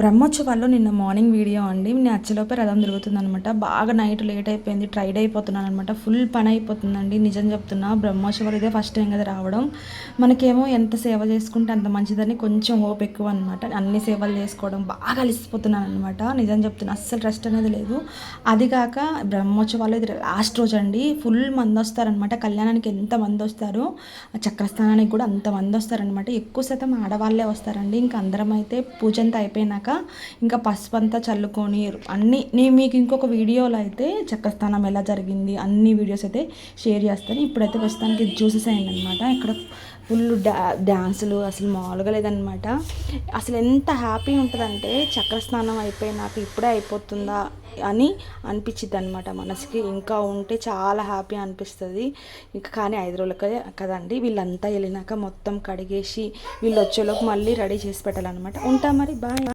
బ్రహ్మోత్సవాల్లో నిన్న morning video అండి. నేను అచ్చలోపే రథం తిరుగుతుందనమాట బాగా నైట్ లేట్ అయిపోయింది ట్రైడ్ అయిపోతున్నాను అనమాట ఫుల్ పని అయిపోతుందండి నిజం చెప్తున్నా. బ్రహ్మోత్సవాలు ఇదే ఫస్ట్ టైం కదా రావడం. మనకేమో ఎంత సేవ చేసుకుంటే అంత మంచిదని కొంచెం హోప్ ఎక్కువ అనమాట అన్ని సేవలు చేసుకోవడం బాగా అలిసిపోతున్నాను అనమాట నిజం చెప్తున్నా అస్సలు రెస్ట్ అనేది లేదు. అది కాక బ్రహ్మోత్సవాలు ఇది లాస్ట్ రోజు అండి. ఫుల్ మంది వస్తారనమాట కళ్యాణానికి ఎంత మంది వస్తారు? చక్రస్థానానికి కూడా అంత మంది వస్తారనమాట ఎక్కువ శాతం ఆడవాళ్ళే వస్తారండి. ఇంకా అందరం అయితే పూజ అంతా అయిపోయినాక ఇంకా పసుపు అంతా చల్లుకొని అన్ని నేను మీకు ఇంకొక వీడియోలో అయితే చక్రస్థానం ఎలా జరిగింది అన్ని వీడియోస్ అయితే షేర్ చేస్తాను. ఇప్పుడైతే ప్రస్తుతానికి జ్యూసెస్ అయింది అనమాట ఇక్కడ ఫుల్ డా డ్యాన్సులు అసలు మామూలుగా లేదనమాట అసలు ఎంత హ్యాపీ ఉంటుందంటే చక్రస్నానం అయిపోయినాక ఇప్పుడే అయిపోతుందా అని అనిపించింది అనమాట మనసుకి. ఇంకా ఉంటే చాలా హ్యాపీ అనిపిస్తుంది. ఇంకా కానీ ఐదు రోజులకే కదండి వీళ్ళంతా వెళ్ళినాక మొత్తం కడిగేసి వీళ్ళు వచ్చేలోకి మళ్ళీ రెడీ చేసి పెట్టాలన్నమాట. ఉంటా మరి బాయ్.